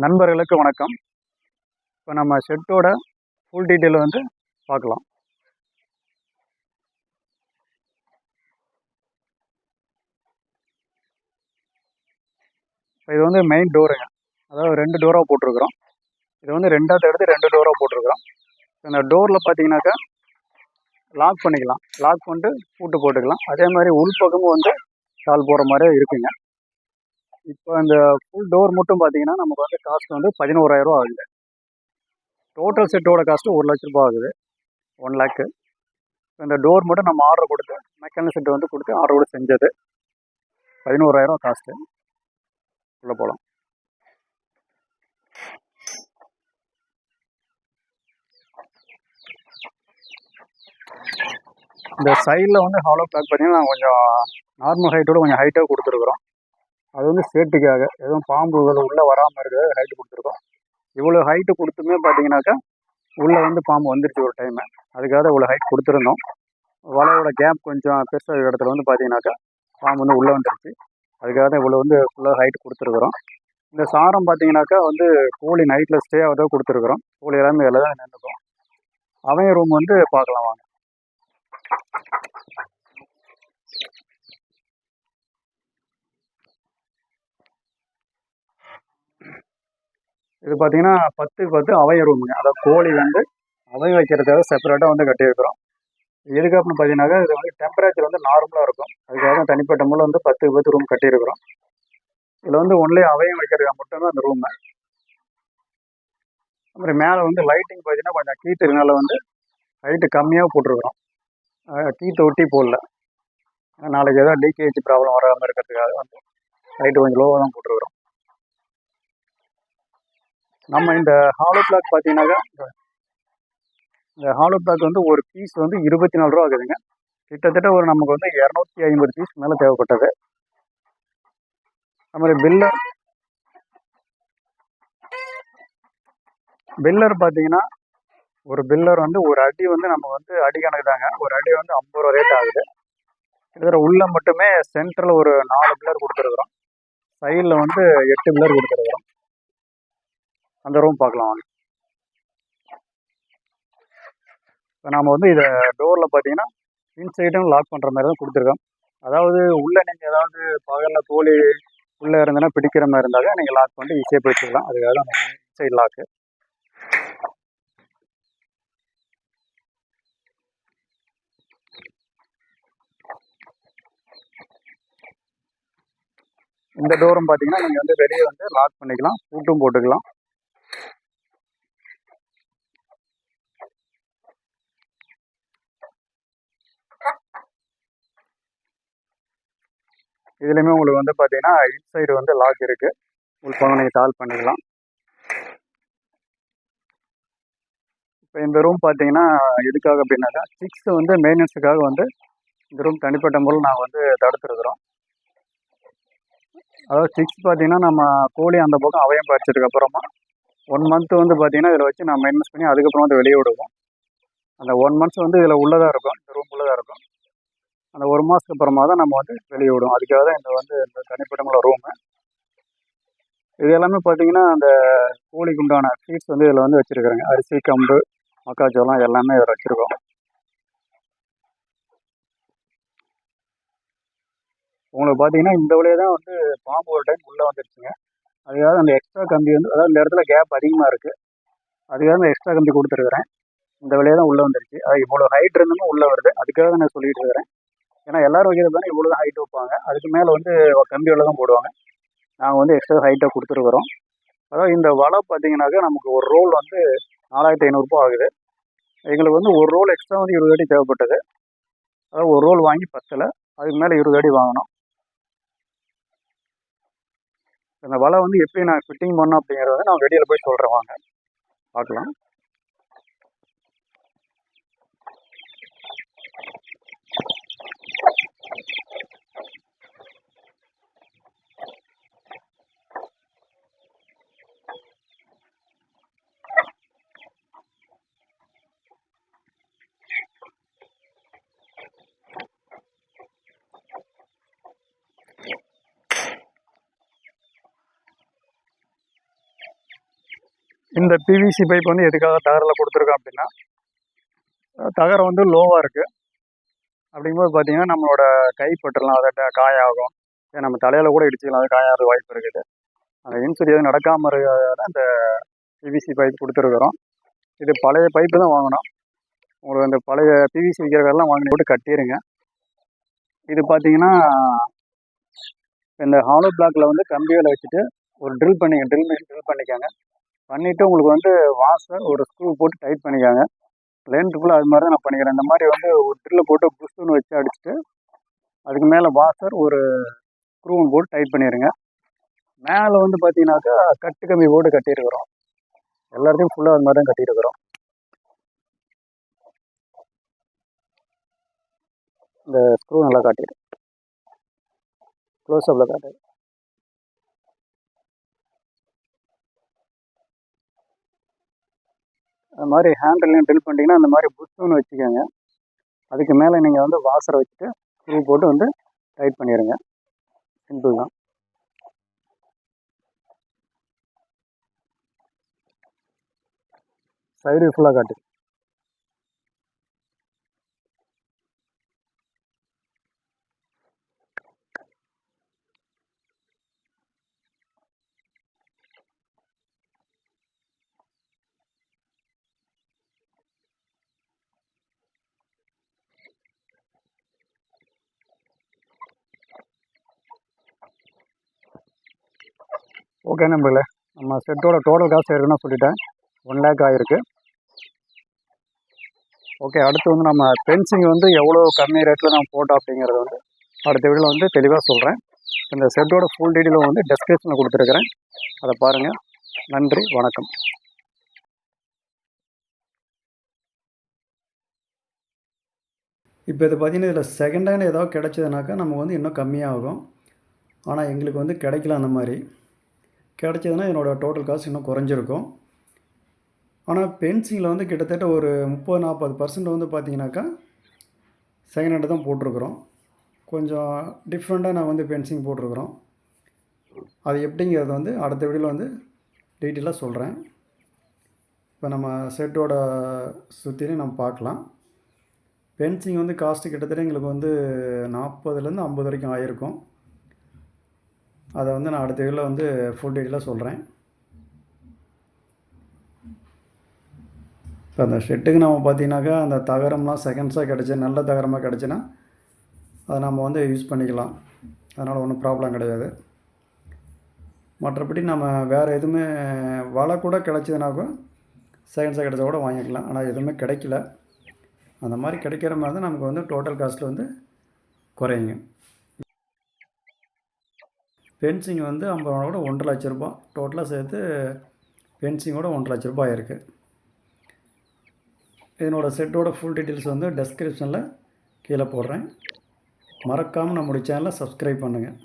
நண்பர்களுக்கு வணக்கம். இப்போ நம்ம ஷெட்டோட ஃபுல் டீட்டெயில் வந்து பார்க்கலாம். இப்போ இது வந்து மெயின் டோருங்க அதாவது ரெண்டு டோராக போட்டிருக்கிறோம். இது வந்து ரெண்டாவது எடுத்து ரெண்டு டோராக போட்டிருக்கிறோம். இந்த டோரில் பார்த்தீங்கன்னாக்கா லாக் பண்ணிக்கலாம். லாக் பண்ணிட்டு பூட்டு போட்டுக்கலாம். அதே மாதிரி உள்பக்கமும் வந்து கால் போகிற மாதிரி இருக்குங்க. இப்போ அந்த ஃபுல் டோர் மட்டும் பார்த்தீங்கன்னா நமக்கு வந்து காஸ்ட் வந்து பதினோராயிரரூவா ஆகுது. டோட்டல் செட்டோட காஸ்ட்டு ஒரு லட்ச ரூபா ஆகுது. ஒன் லேக்கு இந்த டோர் மட்டும் நம்ம ஆர்டர் கொடுத்து மெக்கானிக் செட்டு வந்து கொடுத்து ஆர்டர் கூட செஞ்சது. பதினோராயிரம் காஸ்ட்டு உள்ளே போகலாம் இந்த சைடில் வந்து ஹாலோ பேக் பார்த்தீங்கன்னா கொஞ்சம் நார்மல் ஹைட்டோட கொஞ்சம் ஹைட்டாக கொடுத்துருக்குறோம். அது வந்து சேஃப்டிக்காக எதுவும் பாம்புகள் உள்ளே வராமல் இருக்கிறது ஹைட்டு கொடுத்துருக்கோம். இவ்வளோ ஹைட்டு கொடுத்துமே பார்த்தீங்கன்னாக்கா உள்ளே வந்து பாம்பு வந்துருச்சு ஒரு டைமு அதுக்காக இவ்வளோ ஹைட் கொடுத்துருந்தோம். வலையோட கேப் கொஞ்சம் பெருசாக இருக்கிற இடத்துல வந்து பார்த்தீங்கன்னாக்கா பாம்பு வந்து உள்ளே வந்துருச்சு. அதுக்காக தான் இவ்வளோ வந்து ஃபுல்லாக ஹைட் கொடுத்துருக்குறோம். இந்த சாரம் பார்த்தீங்கன்னாக்கா வந்து கோழி நைட்டில் ஸ்டே ஆகிறதா கொடுத்துருக்குறோம். கோழி எல்லாமே எல்லாம் தான் நின்றுக்கும் அவன் ரூம் வந்து பார்க்கலாம் வாங்க. இது பார்த்தீங்கன்னா பத்து பத்து அவைய ரூமுங்க அதாவது கோழி வந்து அவை வைக்கிறதுக்காக செப்பரேட்டாக வந்து கட்டியிருக்கிறோம் எதுக்கு அப்படின்னு பார்த்தீங்கன்னாக்கா இது வந்து டெம்பரேச்சர் வந்து நார்மலாக இருக்கும். அதுக்காக தான் தனிப்பட்ட முறையில் வந்து பத்து பத்து ரூம் கட்டியிருக்கிறோம் இதில் வந்து ஒன்லி அவையம் வைக்கிறதுக்காக மட்டும்தான் அந்த ரூமு அப்புறம் மேலே வந்து லைட்டிங் பார்த்தீங்கன்னா கொஞ்சம் கீத்து வந்து ஹைட்டு கம்மியாக போட்டிருக்கிறோம். கீத்தை ஒட்டி போடல. நாளைக்கு ஏதாவது லீக்கேஜ் ப்ராப்ளம் வராமல் இருக்கிறதுக்காக வந்து லைட்டு கொஞ்சம் லோவாக தான் போட்டிருக்கிறோம். நம்ம இந்த ஹாலோ பிளாக் பார்த்தீங்கன்னாக்கா இந்த ஹாலோ பிளாக் வந்து ஒரு பீஸ் வந்து இருபத்தி நாலு ரூபா ஆகுதுங்க. கிட்டத்தட்ட ஒரு நமக்கு வந்து இரநூத்தி ஐம்பது பீஸ் மேலே தேவைப்பட்டது. அது மாதிரி பில்லர் பில்லர் பார்த்தீங்கன்னா ஒரு பில்லர் வந்து ஒரு அடி வந்து நம்ம வந்து அடி கணக்கு தாங்க. ஒரு அடி வந்து ஐம்பது ரூபா ரேட் ஆகுது. கிட்டத்தட்ட உள்ள மட்டுமே சென்டரில் ஒரு நாலு பில்லர் கொடுத்துருக்குறோம். சைடில் வந்து எட்டு பில்லர் கொடுத்துருக்குறோம். அந்த ரூம் பார்க்கலாம் வாங்க. இப்போ நாம் வந்து இதை டோரில் பார்த்தீங்கன்னா இன்சைடும் லாக் பண்ணுற மாதிரி தான் கொடுத்துருக்கோம் அதாவது உள்ளே நீங்கள் ஏதாவது பகலில் கோழி உள்ளே இருந்ததுன்னா பிடிக்கிற மாதிரி இருந்தாலும் நீங்கள் லாக் பண்ணிட்டு ஈஸியாக பிடிச்சிக்கலாம் அதுக்காக தான் இன்சைட் லாக்கு இந்த டோரும் பார்த்தீங்கன்னா நீங்கள் வந்து வெளியே வந்து லாக் பண்ணிக்கலாம். பூட்டும் போட்டுக்கலாம். இதுலேயுமே உங்களுக்கு வந்து பார்த்தீங்கன்னா இன்சைடு வந்து லாக் இருக்குது உங்களுக்கு நீங்கள் கால் பண்ணிக்கலாம். இப்போ இந்த ரூம் பார்த்தீங்கன்னா எதுக்காக அப்படின்னாக்கா சிக்ஸ் வந்து மெயின்டெனன்ஸுக்காக வந்து இந்த ரூம் தனிப்பட்ட முறையில் நாங்கள் வந்து தடுத்துருக்குறோம். அதாவது சிக்ஸ் பார்த்தீங்கன்னா நம்ம கோழி அந்த பக்கம் அவயம் பறிச்சதுக்கப்புறமா ஒன் மந்த் வந்து பார்த்தீங்கன்னா இதில் வச்சு நம்ம மெயின்டெனன்ஸ் பண்ணி அதுக்கப்புறம் வந்து வெளியே விடுவோம். அந்த ஒன் மந்த்ஸ் வந்து இதில் உள்ளதாக இருக்கும் இந்த ரூம் உள்ளதாக இருக்கும். அந்த ஒரு மாதத்துக்கு அப்புறமா தான் நம்ம வந்து வெளியே விடுவோம். அதுக்காக தான் இந்த வந்து இந்த தனிப்பட்ட ரூமு இது எல்லாமே பார்த்தீங்கன்னா அந்த கோழிக்கு உண்டான சீட்ஸ் வந்து இதில் வந்து வச்சுருக்குறேங்க. அரிசி கம்பு மக்காச்சோளம் எல்லாமே இதில் வச்சுருக்கோம். உங்களுக்கு பார்த்தீங்கன்னா இந்த வழியே தான் வந்து பாம்பு ஒரு டைம் உள்ளே வந்துருச்சுங்க. அதுக்காக அந்த எக்ஸ்ட்ரா கம்பி வந்து அதாவது இந்த இடத்துல கேப் அதிகமாக இருக்குது அதுக்காக நான் எக்ஸ்ட்ரா கம்பி கொடுத்துருக்குறேன். இந்த வழியாக தான் உள்ளே வந்துருச்சு. அது இவ்வளோ ஹைட் இருந்துமே உள்ளே வருது. அதுக்காக நான் சொல்லிட்டு இருக்கிறேன். ஏன்னா எல்லாரும் வைக்கிறது தானே இவ்வளோ ஹைட் வைப்பாங்க. அதுக்கு மேலே வந்து கம்பி தான் போடுவாங்க. நாங்கள் வந்து எக்ஸ்ட்ரா ஹைட்டாக கொடுத்துருக்குறோம் அதாவது இந்த வலை பார்த்தீங்கன்னாக்கா நமக்கு ஒரு ரோல் வந்து நாலாயிரத்தி ஐநூறுரூபா ஆகுது. எங்களுக்கு வந்து ஒரு ரோல் எக்ஸ்ட்ரா வந்து இருபது அடி தேவைப்பட்டது. அதாவது ஒரு ரோல் வாங்கி பத்தலை. அதுக்கு மேலே இருபது அடி வாங்கினோம் இந்த வலை வந்து எப்படி நான் ஃபிட்டிங் பண்ணோம் அப்படிங்கிறத நான் வெளியில் போய் சொல்கிறேன் வாங்க. பார்க்கலாம். இந்த பிவிசி பைப் வந்து எதுக்காக தகரில் கொடுத்துருக்கோம் அப்படின்னா தகரம் வந்து லோவாக இருக்குது அப்படிங்கும்போது பார்த்தீங்கன்னா நம்மளோட கைப்பற்றலாம் அதை காயாகும். நம்ம தலையில் கூட இடிச்சிக்கலாம் அது காயாகிற வாய்ப்பு இருக்குது. அந்த இன்சுரி எதுவும் நடக்காமல் இருக்கிறதால அந்த பிவிசி பைப் கொடுத்துருக்குறோம். இது பழைய பைப்பு தான் வாங்கினோம். உங்களுக்கு அந்த பழைய பிவிசி விற்கிறதெல்லாம் வாங்கி போட்டு கட்டிடுங்க இது பார்த்தீங்கன்னா இந்த ஹாலோ பிளாக்ல வந்து கம்பியில் வச்சுட்டு ஒரு ட்ரில் பண்ணிக்க ட்ரில் மிஷின் ட்ரில் பண்ணிக்கோங்க. பண்ணிவிட்டு உங்களுக்கு வந்து வாசல் ஒரு ஸ்க்ரூ போட்டு டைட் பண்ணிக்காங்க. லென்த் ஃபுல்லாக அது மாதிரி தான் நான் பண்ணிக்கிறேன். இந்த மாதிரி வந்து ஒரு ட்ரில்லை போட்டு புஷ்னு வச்சு அடிச்சுட்டு அதுக்கு மேலே வாசர் ஒரு ஸ்க்ரூவும் போட்டு டைட் பண்ணிடுங்க மேலே வந்து பார்த்தீங்கன்னாக்கா கட்டு கம்பி போட்டு கட்டியிருக்கிறோம். எல்லாத்தையும் ஃபுல்லாக அது மாதிரி தான் கட்டியிருக்கிறோம். இந்த ஸ்க்ரூ நல்லா காட்டிடு க்ளோஸ் அப்பில் அது மாதிரி ஹேண்டில்லையும் டில் பண்ணிட்டீங்கன்னா அந்த மாதிரி புஷ்ஷுன்னு வச்சுக்கோங்க. அதுக்கு மேலே நீங்கள் வந்து வாசரை வச்சுட்டு ஸ்க்ரூ போட்டு வந்து டைட் பண்ணிடுங்க சிம்பிள் தான். சைடு ஃபுல்லாக காட்டு. ஓகே நம்பர்களே நம்ம செட்டோட டோட்டல் காசு இருக்குன்னு சொல்லிட்டேன். ஒன் லேக் ஆகிருக்கு ஓகே அடுத்து வந்து நம்ம பென்சிங் வந்து எவ்வளோ கம்மி ரேட்டில் நம்ம போட்டோம் அப்படிங்கிறத வந்து அடுத்த வீடியோவில் வந்து தெளிவாக சொல்கிறேன் இந்த செட்டோட ஃபுல் டீட்டெயிலும் வந்து டெஸ்கிரிப்ஷனில் கொடுத்துருக்குறேன். அதை பாருங்கள் நன்றி வணக்கம். இப்போ இது பார்த்தீங்கன்னா இதில் செகண்ட் ஹேண்ட் ஏதாவது கிடச்சதுனாக்கா நமக்கு வந்து இன்னும் கம்மியாகும். ஆனால் எங்களுக்கு வந்து கிடைக்கல அந்த மாதிரி. கிடச்சதுன்னா என்னோடய டோட்டல் காசு இன்னும் குறைஞ்சிருக்கும். ஆனால் பென்சிங்கில் வந்து கிட்டத்தட்ட ஒரு முப்பது நாற்பது பர்சன்ட் வந்து பார்த்தீங்கன்னாக்கா செகண்ட் ஹேண்டு தான் போட்டிருக்குறோம். கொஞ்சம் டிஃப்ரெண்ட்டாக நான் வந்து பென்சிங் போட்டிருக்குறோம். அது எப்படிங்கிறது வந்து அடுத்த வீடியோவில் வந்து டீட்டெயிலாக சொல்கிறேன் இப்போ நம்ம செட்டோட சுற்றிலையும் நம்ம பார்க்கலாம். பென்சிங் வந்து காஸ்ட்டு கிட்டத்தட்ட எங்களுக்கு வந்து நாற்பதுலேருந்து ஐம்பது வரைக்கும் ஆகிருக்கும் அதை வந்து நான் அடுத்த இதில் வந்து ஃபுல் டீட்டெயிலாக சொல்கிறேன் இப்போ அந்த ஷெட்டுக்கு நம்ம பார்த்தீங்கன்னாக்கா அந்த தகரம்லாம் செகண்ட்ஸாக கிடச்சி நல்ல தகரமாக கிடச்சின்னா அதை நம்ம வந்து யூஸ் பண்ணிக்கலாம். அதனால் ஒன்றும் ப்ராப்ளம் கிடையாது. மற்றபடி நம்ம வேறு எதுவுமே வலை கூட கிடச்சதுனாக்கா செகண்ட்ஸாக கிடச்சா கூட வாங்கிக்கலாம். ஆனால் எதுவுமே கிடைக்கல. அந்த மாதிரி கிடைக்கிற மாதிரி தான் நமக்கு வந்து டோட்டல் காஸ்ட்டில் வந்து குறையுங்க. ஃபென்சிங் வந்து ஐம்பது ரூபா கூட ஒன்றரை லட்ச ரூபா டோட்டலாக சேர்த்து ஃபென்சிங்கோட ஒன்றரை லட்ச ரூபாய் இருக்குது இதனோட செட்டோட ஃபுல் டீட்டெயில்ஸ் வந்து டெஸ்கிரிப்ஷனில் கீழே போடுறேன். மறக்காமல் நம்முடைய சேனலை சப்ஸ்கிரைப் பண்ணுங்கள்